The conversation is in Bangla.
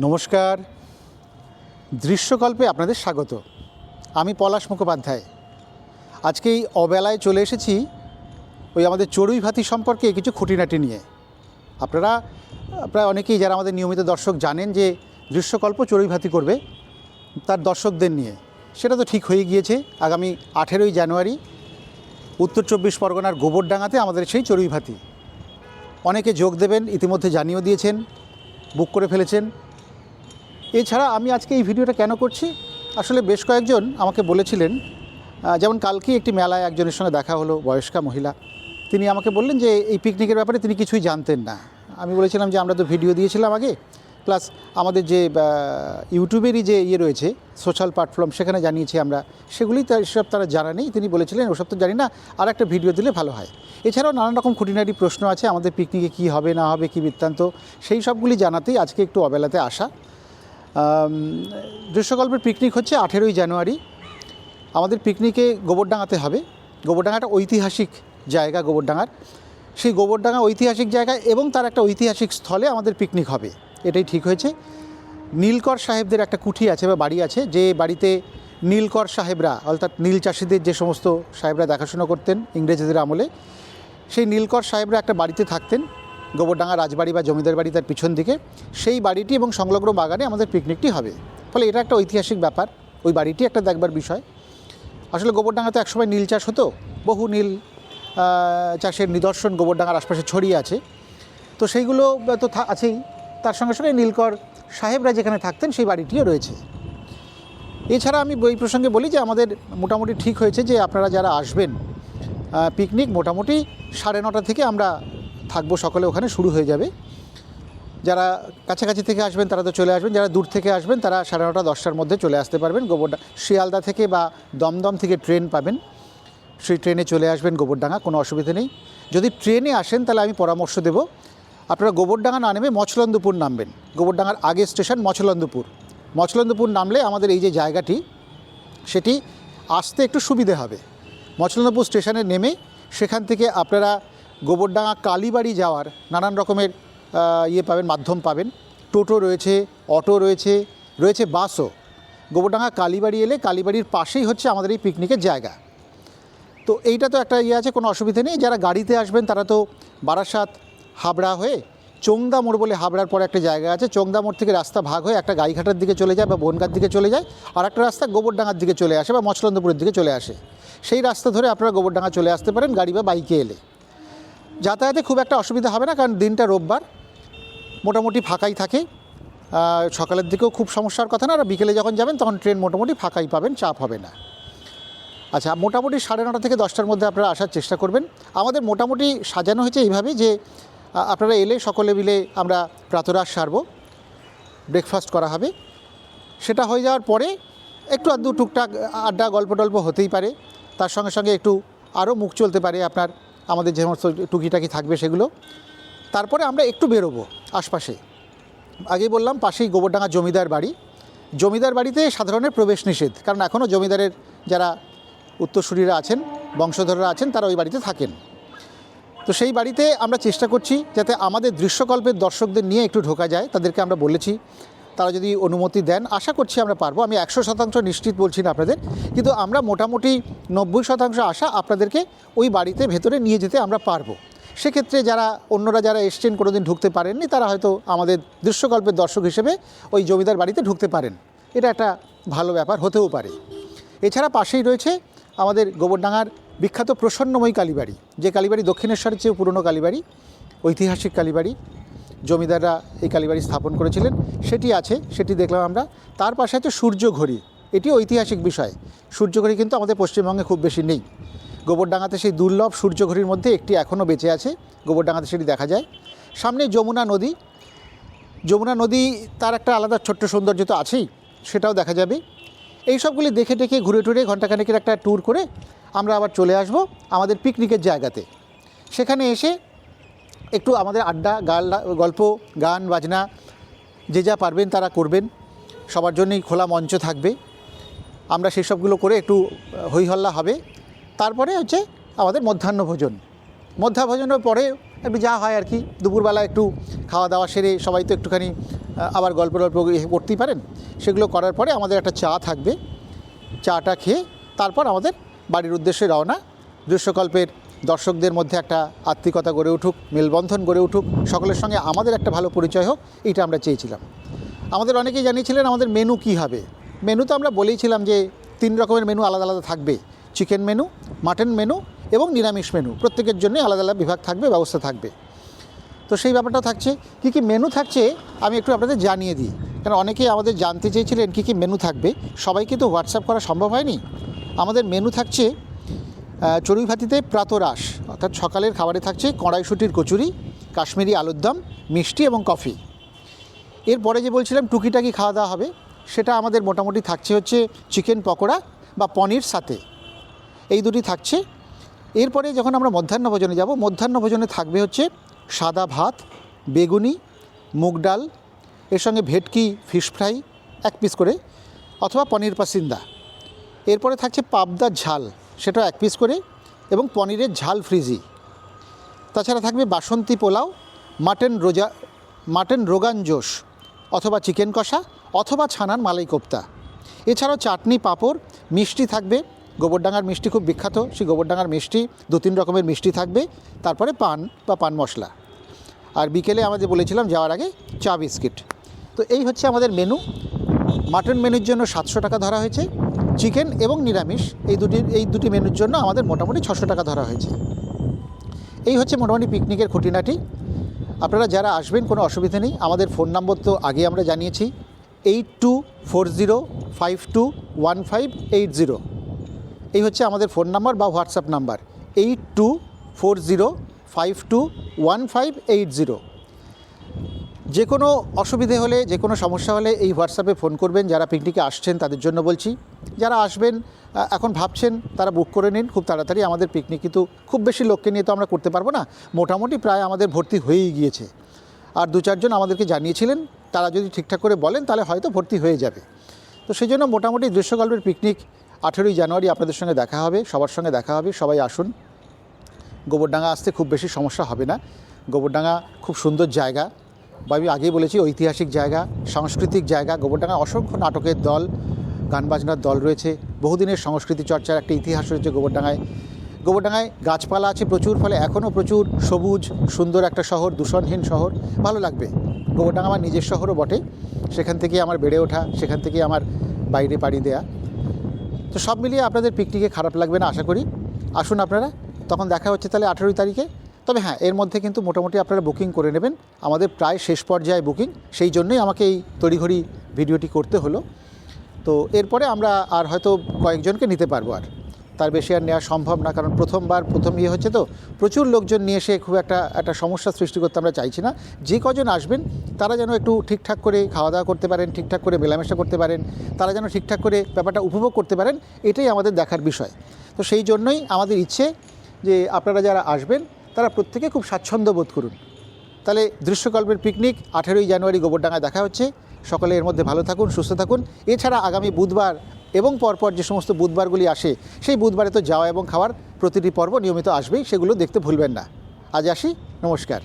নমস্কার। দৃশ্যকল্পে আপনাদের স্বাগত। আমি পলাশ মুখোপাধ্যায়। আজকে এই অবেলায় চলে এসেছি ওই আমাদের চড়ুই ভাতি সম্পর্কে কিছু খুঁটিনাটি নিয়ে। আপনারা, প্রায় অনেকেই যারা আমাদের নিয়মিত দর্শক জানেন যে দৃশ্যকল্প চড়ুই ভাতি করবে তার দর্শকদের নিয়ে। সেটা তো ঠিক হয়ে গিয়েছে। আগামী আঠেরোই জানুয়ারি উত্তর চব্বিশ পরগনার গোবরডাঙ্গাতে আমাদের সেই চড়ুই ভাতি। অনেকে যোগ দেবেন, ইতিমধ্যে জানিয়েও দিয়েছেন, বুক করে ফেলেছেন। এছাড়া আমি আজকে এই ভিডিওটা কেন করছি? আসলে বেশ কয়েকজন আমাকে বলেছিলেন যেমন কালকেই একটি মেলায় একজনের সঙ্গে দেখা হলো বয়স্কা মহিলা। তিনি আমাকে বললেন যে, এই পিকনিকের ব্যাপারে তিনি কিছুই জানতেন না। আমি বলেছিলাম যে, আমরা তো ভিডিও দিয়েছিলাম আগে। প্লাস আমাদের যে ইউটিউবেরই যে ইয়ে রয়েছে সোশ্যাল প্ল্যাটফর্ম সেখানে জানিয়েছি আমরা। সেগুলি সব তারা জানা নেই। তিনি বলেছিলেন, ওসব তো জানি না। আর একটা ভিডিও দিলে ভালো হয়। এছাড়াও নানান রকম খুঁটিনাটি প্রশ্ন আছে, আমাদের পিকনিকে কী হবে, না হবে, কী বৃত্তান্ত? সেই সবগুলি জানাতেই আজকে একটু অবেলাতে আসা। দৃশ্যকল্পের পিকনিক হচ্ছে আঠেরোই জানুয়ারি। আমাদের পিকনিকে গোবরডাঙ্গাতে হবে। গোবরডাঙ্গাটা ঐতিহাসিক জায়গা গোবরডাঙ্গার। সেই গোবরডাঙ্গা ঐতিহাসিক জায়গা এবং তার একটা ঐতিহাসিক স্থলে আমাদের পিকনিক হবে। এটাই ঠিক হয়েছে। নীলকর সাহেবদের একটা কুঠি আছে বা বাড়ি আছে, যে বাড়িতে নীলকর সাহেবরা, অর্থাৎ নীল চাষিদের যে সমস্ত সাহেবরা দেখাশোনা করতেন ইংরেজদের আমলে, সেই নীলকর সাহেবরা একটা বাড়িতে থাকতেন। গোবরডাঙ্গা রাজবাড়ি বা জমিদার বাড়ি তার পিছন দিকে, সেই বাড়িটি এবং সংলগ্ন বাগানে আমাদের পিকনিকটি হবে। ফলে এটা একটা ঐতিহাসিক ব্যাপার, ওই বাড়িটি একটা দেখবার বিষয়। আসলে গোবরডাঙ্গাতে একসময় নীল চাষ হতো, বহু নীল চাষের নিদর্শন গোবরডাঙ্গার আশপাশে ছড়িয়ে আছে। তো সেইগুলো তো আছেই। তার সঙ্গে সঙ্গে নীলকর সাহেবরা যেখানে থাকতেন, সেই বাড়িটিও রয়েছে। এছাড়া আমি বই প্রসঙ্গে বলি যে আমাদের মোটামুটি ঠিক হয়েছে যে আপনারা যারা আসবেন পিকনিক মোটামুটি সাড়ে নটা থেকে আমরা থাকব সকলে ওখানে, শুরু হয়ে যাবে। যারা কাছাকাছি থেকে আসবেন তারা তো চলে আসবেন, যারা দূর থেকে আসবেন তারা সাড়ে নটা, দশটার মধ্যে চলে আসতে পারবেন। গোবরডা শিয়ালদা থেকে বা দমদম থেকে ট্রেন পাবেন। সেই ট্রেনে চলে আসবেন গোবরডাঙ্গা, কোনো অসুবিধা নেই। যদি ট্রেনে আসেন তাহলে আমি পরামর্শ দেব, আপনারা গোবরডাঙ্গা না নেমে মছলন্দপুর নামবেন। গোবরডাঙ্গার আগে স্টেশন মছলন্দপুর মছলন্দপুর নামলে আমাদের এই যে জায়গাটি, সেটি আসতে একটু সুবিধে হবে। মছলন্দপুর স্টেশনে নেমে সেখান থেকে আপনারা গোবরডাঙ্গা কালীবাড়ি যাওয়ার নানান রকমের ইয়ে পাবেন, মাধ্যম পাবেন। টোটো রয়েছে, অটো রয়েছে রয়েছে বাসও। গোবরডাঙ্গা কালীবাড়ি এলে কালীবাড়ির পাশেই হচ্ছে আমাদের এই পিকনিকের জায়গা। তো এইটা তো একটা ইয়ে আছে, কোনো অসুবিধে নেই। যারা গাড়িতে আসবেন, তারা তো বারাসাত হাবড়া হয়ে চোংদা মোড় বলে হাবড়ার পরে একটা জায়গা আছে। চোংদা মোড় থেকে রাস্তা ভাগ হয়ে একটা গাইঘাটার দিকে চলে যায় বা বনগার দিকে চলে যায় আর একটা রাস্তা গোবরডাঙ্গার দিকে চলে আসে বা মছলন্দপুরের দিকে চলে আসে। সেই রাস্তা ধরে আপনারা গোবরডাঙ্গা চলে আসতে পারেন গাড়ি বা বাইকে এলে। যাতায়াতে খুব একটা অসুবিধা হবে না, কারণ দিনটা রোববার। মোটামুটি ফাঁকাই থাকে। সকালের দিকেও খুব সমস্যার কথা না, আর বিকেলে যখন যাবেন তখন ট্রেন মোটামুটি ফাঁকাই পাবেন, চাপ হবে না। আচ্ছা মোটামুটি সাড়ে নটা থেকে দশটার মধ্যে আপনারা আসার চেষ্টা করবেন। আমাদের মোটামুটি সাজানো হয়েছে এইভাবে যে আপনারা এলে সকলে মিলে আমরা প্রাতরাশ সারবো। ব্রেকফাস্ট করা হবে। সেটা হয়ে যাওয়ার পরে একটু আধটু টুকটাক আড্ডা, গল্প টল্প হতেই পারে। তার সঙ্গে সঙ্গে একটু আরও মুখ চলতে পারে আপনার। আমাদের যে সমস্ত টুকিটাকি থাকবে সেগুলো। তারপরে আমরা একটু বেরোবো আশপাশে। আগেই বললাম, পাশেই গোবরডাঙ্গা জমিদার বাড়ি। জমিদার বাড়িতে সাধারণের প্রবেশ নিষেধ, কারণ এখনও জমিদারের যারা উত্তরসূরিরা আছেন, বংশধররা আছেন, তারা ওই বাড়িতে থাকেন। তো সেই বাড়িতে আমরা চেষ্টা করছি যাতে আমাদের দৃশ্যকল্পের দর্শকদের নিয়ে একটু ঢোকা যায়। তাদেরকে আমরা বলেছি তারা যদি অনুমতি দেন, আশা করছি আমরা পারব। আমি একশো শতাংশ নিশ্চিত বলছি না আপনাদের, কিন্তু আমরা মোটামুটি নব্বই শতাংশ আশা আপনাদেরকে ওই বাড়িতে ভেতরে নিয়ে যেতে আমরা পারব। সেক্ষেত্রে যারা, অন্যরা যারা এসছেন, কোনোদিন ঢুকতে পারেননি, তারা হয়তো আমাদের দৃশ্যকল্পের দর্শক হিসেবে ওই জমিদার বাড়িতে ঢুকতে পারেন। এটা একটা ভালো ব্যাপার হতেও পারে। এছাড়া পাশেই রয়েছে আমাদের গোবরডাঙ্গার বিখ্যাত প্রসন্নময়ী কালীবাড়ি, যে কালীবাড়ি দক্ষিণেশ্বরের চেয়েও পুরনো কালীবাড়ি, ঐতিহাসিক কালীবাড়ি। জমিদাররা এই কালীবাড়ি স্থাপন করেছিলেন, সেটি আছে, সেটি দেখলাম আমরা। তার পাশে আছে সূর্যঘড়ি এটি ঐতিহাসিক বিষয়। সূর্যঘড়ি কিন্তু আমাদের পশ্চিমবঙ্গে খুব বেশি নেই। গোবরডাঙ্গাতে সেই দুর্লভ সূর্যঘড়ির মধ্যে একটি এখনও বেঁচে আছে, গোবরডাঙ্গাতে সেটি দেখা যায়। সামনে যমুনা নদী যমুনা নদী তার একটা আলাদা ছোট্ট সৌন্দর্য তো আছেই, সেটাও দেখা যাবে। এই সবগুলি দেখে টেখে ঘুরে টুরে ঘন্টাখানেকের একটা ট্যুর করে আমরা আবার চলে আসব আমাদের পিকনিকের জায়গাতে। সেখানে এসে একটু আমাদের আড্ডা গাল গল্প গান বাজনা যে যা পারবেন তারা করবেন। সবার জন্যই খোলা মঞ্চ থাকবে। আমরা সেসবগুলো করে একটু আহ, হই হল্লা হবে। তারপরে হচ্ছে আমাদের মধ্যাহ্ন ভোজন। মধ্যাহ্ন ভোজনের পরে একটু যা হয় আর কি দুপুরবেলা একটু খাওয়া দাওয়া সেরে সবাই তো একটুখানি আবার গল্প গল্প করতেই পারেন। সেগুলো করার পরে আমাদের একটা চা থাকবে। চাটা খেয়ে তারপর আমাদের বাড়ির উদ্দেশ্যে রওনা। দৃশ্যকল্পের দর্শকদের মধ্যে একটা আত্মিকতা গড়ে উঠুক, মেলবন্ধন গড়ে উঠুক, সকলের সঙ্গে আমাদের একটা ভালো পরিচয় হোক, এইটা আমরা চেয়েছিলাম। আমাদের অনেকেই জানিয়েছিলেন আমাদের মেনু কী হবে। মেনু তো আমরা বলেইছিলাম যে তিন রকমের মেনু আলাদা আলাদা থাকবে। চিকেন মেনু, মাটন মেনু এবং নিরামিষ মেনু। প্রত্যেকের জন্য আলাদা আলাদা বিভাগ থাকবে, ব্যবস্থা থাকবে। তো সেই ব্যাপারটাও থাকছে। কী কী মেনু থাকছে আমি একটু আপনাদের জানিয়ে দিই। কারণ অনেকেই আমাদের জানতে চেয়েছিলেন কী কী মেনু থাকবে। সবাইকে তো হোয়াটসঅ্যাপ করা সম্ভব হয়নি। আমাদের মেনু থাকছে চড়ুইভাতিতে প্রাতরাস অর্থাৎ সকালের খাবারে থাকছে কড়াইশুটির কচুরি, কাশ্মীরি আলুর দম, মিষ্টি এবং কফি। এরপরে যে বলছিলাম টুকিটাকি খাওয়া দাওয়া হবে, সেটা আমাদের মোটামুটি থাকছে হচ্ছে চিকেন পকোড়া বা পনির সাথে। এই দুটি থাকছে। এরপরে যখন আমরা মধ্যাহ্ন ভোজনে যাব, মধ্যাহ্ন ভোজনে থাকবে হচ্ছে সাদা ভাত, বেগুনি, মুগ ডাল, এর সঙ্গে ভেটকি, ফিশ ফ্রাই, এক পিস করে, অথবা পনির পাসিন্দা। এরপরে থাকছে পাবদার ঝাল। সেটাও এক পিস করে এবং পনিরের ঝাল ফ্রিজি তাছাড়া থাকবে বাসন্তী পোলাও, মাটন রোজা, মাটন রোগান জোশ অথবা চিকেন কষা অথবা ছানার মালাই কোপ্তা। এছাড়াও চাটনি পাঁপড়, মিষ্টি থাকবে, গোবরডাঙ্গার মিষ্টি খুব বিখ্যাত, সেই গোবরডাঙ্গার মিষ্টি, দু তিন রকমের মিষ্টি থাকবে, তারপরে পান বা পান মশলা। আর বিকেলে আমাদের বলেছিলাম যাওয়ার আগে চা বিস্কিট। তো এই হচ্ছে আমাদের মেনু মাটন মেনুর জন্য সাতশো টাকা ধরা হয়েছে। চিকেন এবং নিরামিষ, এই দুটি এই দুটি মেনুর জন্য আমাদের মোটামুটি ছশো টাকা ধরা হয়েছে। এই হচ্ছে মোটামুটি পিকনিকের খুঁটিনাটি। আপনারা যারা আসবেন, কোনো অসুবিধা নেই। আমাদের ফোন নম্বর তো আগে আমরা জানিয়েছি, eight two four zero five two one five eight zero. এই হচ্ছে আমাদের ফোন নাম্বার বা WhatsApp number, eight two four zero five two one five eight zero. যে কোনো অসুবিধে হলে, যে কোনো সমস্যা হলে এই হোয়াটসঅ্যাপে ফোন করবেন। যারা পিকনিকে আসছেন, তাদের জন্য বলছি, যারা আসবেন এখন ভাবছেন, তারা বুক করে নিন। খুব তাড়াতাড়ি আমাদের পিকনিক কিন্তু খুব বেশি লোককে নিয়ে তো আমরা করতে পারব না। মোটামুটি প্রায় আমাদের ভর্তি হয়েই গিয়েছে। আর দু চারজন আমাদেরকে জানিয়েছিলেন, তারা যদি ঠিকঠাক করে বলেন, তাহলে হয়তো ভর্তি হয়ে যাবে। তো সেই জন্য মোটামুটি দৃশ্যকল্পের পিকনিক আঠেরোই জানুয়ারি আপনাদের সঙ্গে দেখা হবে, সবার সঙ্গে দেখা হবে, সবাই আসুন। গোবরডাঙ্গা আসতে খুব বেশি সমস্যা হবে না। গোবরডাঙ্গা খুব সুন্দর জায়গা। বা আমি আগেই বলেছি, ঐতিহাসিক জায়গা, সাংস্কৃতিক জায়গা, গোবরডাঙ্গা, অসংখ্য নাটকের দল, গান বাজনার দল রয়েছে। বহুদিনের সংস্কৃতি চর্চার একটা ইতিহাস রয়েছে গোবরডাঙ্গায়। গোবরডাঙ্গায় গাছপালা আছে প্রচুর, ফলে এখনও প্রচুর সবুজ, সুন্দর একটা শহর, দূষণহীন শহর, ভালো লাগবে। গোবরডাঙ্গা আমার নিজের শহরও বটে। সেখান থেকে আমার বেড়ে ওঠা, সেখান থেকে আমার বাইরে পাড়ি দেয়া। তো সব মিলিয়ে আপনাদের পিকনিকে খারাপ লাগবে না, আশা করি। আসুন আপনারা, তখন দেখা হচ্ছে তাহলে আঠেরোই তারিখে। তবে হ্যাঁ এর মধ্যে কিন্তু মোটামুটি আপনারা বুকিং করে নেবেন। আমাদের প্রায় শেষ পর্যায়ে বুকিং সেই জন্যই আমাকে এই তড়িঘড়ি ভিডিওটি করতে হলো। তো এরপরে আমরা আর হয়তো কয়েকজনকে নিতে পারব আর। তার বেশি আর নেওয়া সম্ভব না, কারণ প্রথমবার, প্রথম ইয়ে হচ্ছে তো, প্রচুর লোকজন নিয়ে এসে খুব একটা একটা সমস্যা সৃষ্টি করতে আমরা চাইছি না। যে কজন আসবেন, তারা যেন একটু ঠিকঠাক করে খাওয়া দাওয়া করতে পারেন, ঠিকঠাক করে মেলামেশা করতে পারেন, তারা যেন ঠিকঠাক করে ব্যাপারটা উপভোগ করতে পারেন, এটাই আমাদের দেখার বিষয়। তো সেই জন্যই আমাদের ইচ্ছে যে আপনারা যারা আসবেন তারা প্রত্যেকে খুব স্বাচ্ছন্দ্য বোধ করুন। তাহলে দৃশ্যকল্পের পিকনিক আঠেরোই জানুয়ারি গোবরডাঙ্গায় দেখা হচ্ছে। সকলে এর মধ্যে ভালো থাকুন, সুস্থ থাকুন। এছাড়া আগামী বুধবার এবং পরপর যে সমস্ত বুধবারগুলি আসে, সেই বুধবারে তো যাওয়া এবং খাওয়ার প্রতিটি পর্ব নিয়মিত আসবেই, সেগুলো দেখতে ভুলবেন না। আজ আসি, নমস্কার।